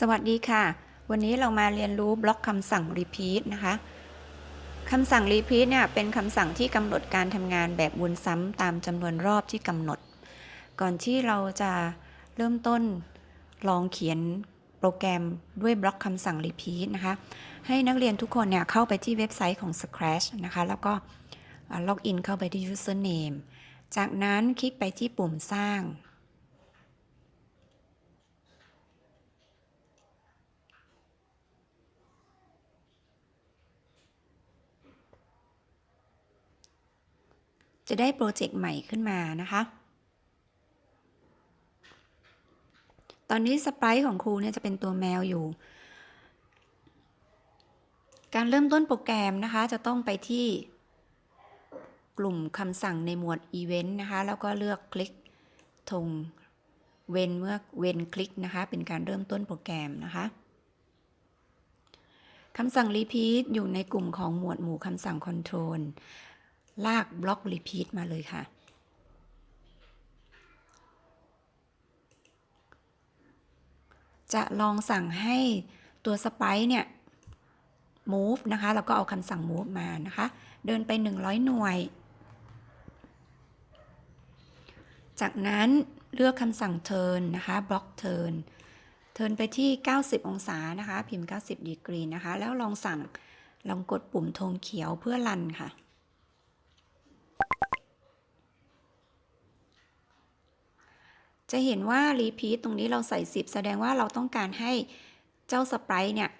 สวัสดีค่ะ วันนี้เรามาเรียนรู้บล็อกคำสั่ง repeat นะคะคำสั่ง repeat เนี่ยเป็นคำสั่งที่กำหนดการทำงานแบบวนซ้ำตามจำนวนรอบที่กำหนด ก่อนที่เราจะเริ่มต้นลองเขียนโปรแกรมด้วยบล็อกคำสั่ง repeat นะคะ ให้นักเรียนทุกคนเนี่ยเข้าไปที่เว็บไซต์ของ Scratch นะคะ แล้วก็ล็อกอินเข้าไปที่ username จากนั้นคลิกไปที่ปุ่มสร้าง ได้โปรเจกต์ใหม่ขึ้นมานะคะ ตอนนี้สไปรท์ของครูเนี่ยจะเป็นตัวแมวอยู่ การเริ่มต้นโปรแกรมนะคะจะต้องไปที่กลุ่มคำสั่งในหมวด Event นะคะ แล้วก็เลือกคลิกธงเว้นเมื่อเว้นคลิกนะคะ เป็นการเริ่มต้นโปรแกรมนะคะคำสั่ง Repeat อยู่ในกลุ่มของหมวดหมู่คำสั่ง Control ลากบล็อก Repeat มาเลยค่ะ จะลองสั่งให้ตัวสไปร์เนี่ย move นะคะ แล้วก็เอาคำสั่ง move มานะคะ เดินไป 100 หน่วย จากนั้นเลือกคำสั่ง turn นะคะ block turn turn ไปที่ 90 องศานะคะ พิมพ์ 90 ดีกรีนะคะ แล้วลองสั่ง ลองกดปุ่มธงเขียวเพื่อรันค่ะ จะเห็นว่า repeat ตรงนี้เราใส่ 10 แสดงว่าเราต้องการให้เจ้าสไปร์เนี่ย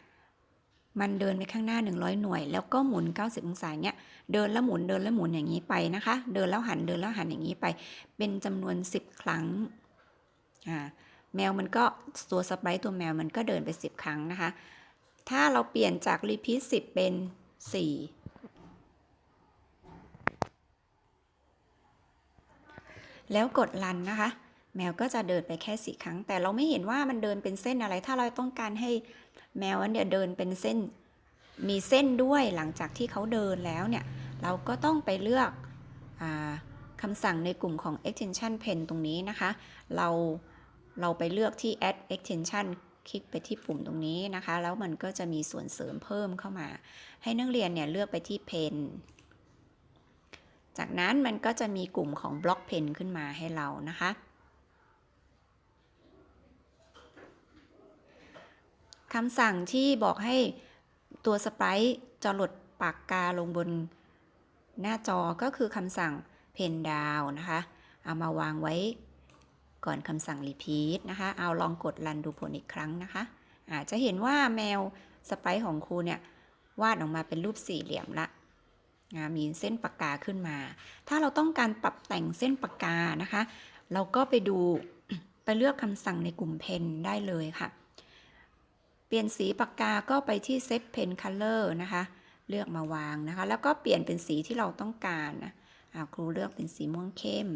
มันเดินไปข้างหน้า 100 หน่วย แล้วก็หมุน 90 องศาเนี่ยเดินแล้วหมุนเดินแล้วหมุนอย่างนี้ไปนะคะ เดินแล้วหันเดินแล้วหันอย่างนี้ไป เป็นจำนวน 10 ครั้งอ่าแมวมันก็ตัวสไปร์ตัวแมวมันก็เดินไป 10 ครั้งนะคะ ถ้าเราเปลี่ยนจาก repeat 10 เป็น 4 แล้วกดรันนะคะ แมวก็จะเดินไปแค่สี่ครั้ง แต่เราไม่เห็นว่ามันเดินเป็นเส้นอะไร ถ้าเราต้องการให้แมวอันเนี่ยเดินเป็นเส้น มีเส้นด้วยหลังจากที่เขาเดินแล้วเนี่ย เราก็ต้องไปเลือกอคำสั่งในกลุ่มของ extension pen ตรงนี้นะคะ เราเราไปเลือกที่ add extension คลิกไปที่ปุ่มตรงนี้นะคะ แล้วมันก็จะมีส่วนเสริมเพิ่มเข้ามา ให้นักเรียนเนี่ยเลือกไปที่ pen จากนั้นมันก็จะมีกลุ่มของ block pen ขึ้นมาให้เรานะคะ คำสั่งที่บอกให้ตัวสไปรท์จรดปากกาลงบนหน้าจอก็คือคำสั่ง pen down นะคะ เอามาวางไว้ก่อนคำสั่ง repeat นะคะ เอาลองกดรันดูผลอีกครั้งนะคะ อาจจะเห็นว่าแมวสไปรท์ของครูเนี่ยวาดออกมาเป็นรูปสี่เหลี่ยมละ มีเส้นปากกาขึ้นมา ถ้าเราต้องการปรับแต่งเส้นปากกานะคะ เราก็ไปดูไปเลือกคำสั่งในกลุ่ม pen ได้เลยค่ะ เปลี่ยนสีปากกาก็ไปที่ set pen color นะคะ เลือกมาวางนะคะ แล้วก็เปลี่ยนเป็นสีที่เราต้องการนะครูเลือกเป็นสีม่วงเข้ม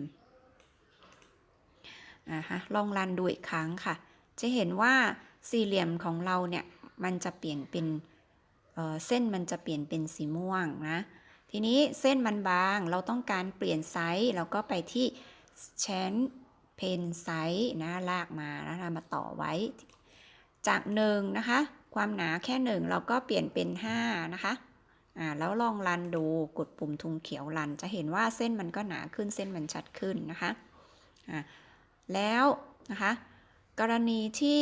นะคะลองรันดูอีกครั้งค่ะ จะเห็นว่าสี่เหลี่ยมของเราเนี่ย มันจะเปลี่ยนเป็นเเส้นมันจะเปลี่ยนเป็นสีม่วงนะ ทีนี้เส้นมันบางเราต้องการเปลี่ยนไซส์เราก็ไปที่ change pen size นะลากมาแล้วมาต่อไว้ จากหนึ่งนะคะ ความหนาแค่หนึ่งเราก็เปลี่ยนเป็น 5 นะคะอ่าแล้วลองรันดูกดปุ่มทุงเขียวรัน จะเห็นว่าเส้นมันก็หนาขึ้นเส้นมันชัดขึ้นนะคะอ่าแล้วนะคะ กรณีที่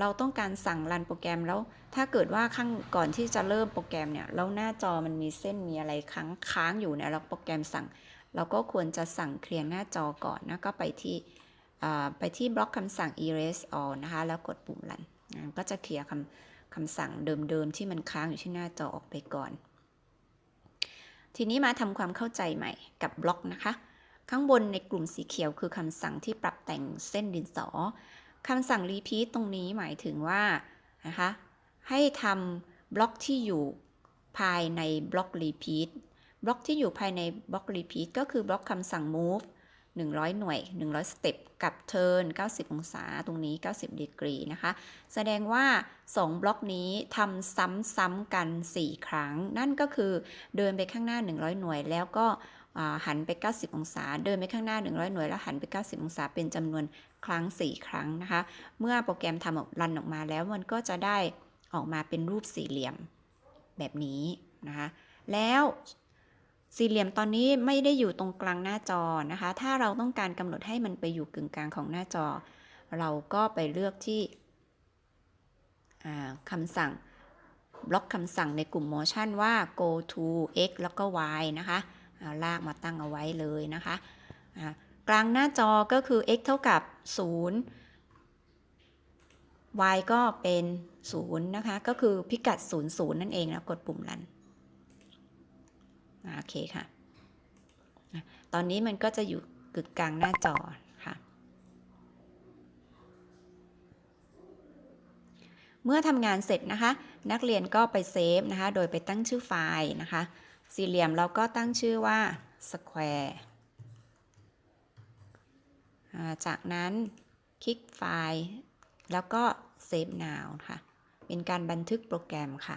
เราต้องการสั่งรันโปรแกรมแล้ว ถ้าเกิดว่าข้างก่อนที่จะเริ่มโปรแกรมเนี่ยแล้วหน้าจอมันมีเส้นมีอะไรค้างค้างอยู่เนี่ยแล้วโปรแกรมสั่ง เราก็ควรจะสั่งเคลียร์หน้าจอก่อนนะก็ไปที่ไปที่บล็อกคำสั่ง erase all นะคะแล้วกดปุ่มรันก็จะเคลียร์คำคำสั่งเดิมๆที่มันค้างอยู่ที่หน้าจอออกไปก่อน ทีนี้มาทำความเข้าใจใหม่กับบล็อกนะคะ ข้างบนในกลุ่มสีเขียวคือคำสั่งที่ปรับแต่งเส้นดินสอ คำสั่ง repeat ตรงนี้หมายถึงว่านะคะให้ทำบล็อกที่อยู่ภายในบล็อก repeat บล็อกที่อยู่ภายในบล็อก repeat ก็คือบล็อกคำสั่ง move 100 หน่วย 100 สเต็ปกับ turn 90 องศา ตรงนี้ 90 ดีกรีนะคะ แสดงว่า 2 บล็อกนี้ทำซ้ำๆกัน 4 ครั้ง นั่นก็คือเดินไปข้างหน้า 100 หน่วย แล้วก็ หันไป 90 องศา เดินไปข้างหน้า 100 หน่วย แล้วหันไป 90 องศา เป็นจำนวนครั้ง 4 ครั้งนะคะ เมื่อโปรแกรมทำออกรันออกมาแล้วมันก็จะได้ออกมาเป็นรูปสี่เหลี่ยมแบบนี้นะคะ แล้วสี่เหลี่ยมตอนนี้ไม่ได้อยู่ตรงกลางหน้าจอนะคะ ถ้าเราต้องการกำหนดให้มันไปอยู่กึ่งกลางของหน้าจอ เราก็ไปเลือกที่คำสั่งบล็อกคำสั่งในกลุ่ม motion ว่า go to x แล้วก็ y นะคะ ลากมาตั้งเอาไว้เลยนะคะกลางหน้าจอก็คือ x เท่ากับ 0 y ก็เป็น 0 นะคะ ก็คือพิกัด 0 0 นั่นเองนะกดปุ่มรันโอเคค่ะอะตอนนี้มันก็จะอยู่กึกกลางหน้าจอค่ะ เมื่อทำงานเสร็จนะคะ นักเรียนก็ไปเซฟนะคะ โดยไปตั้งชื่อไฟล์นะคะ สี่เหลี่ยมเราก็ตั้งชื่อว่าสแควร์จากนั้นคลิกไฟล์ แล้วก็ save now ค่ะ เป็นการบันทึกโปรแกรมค่ะ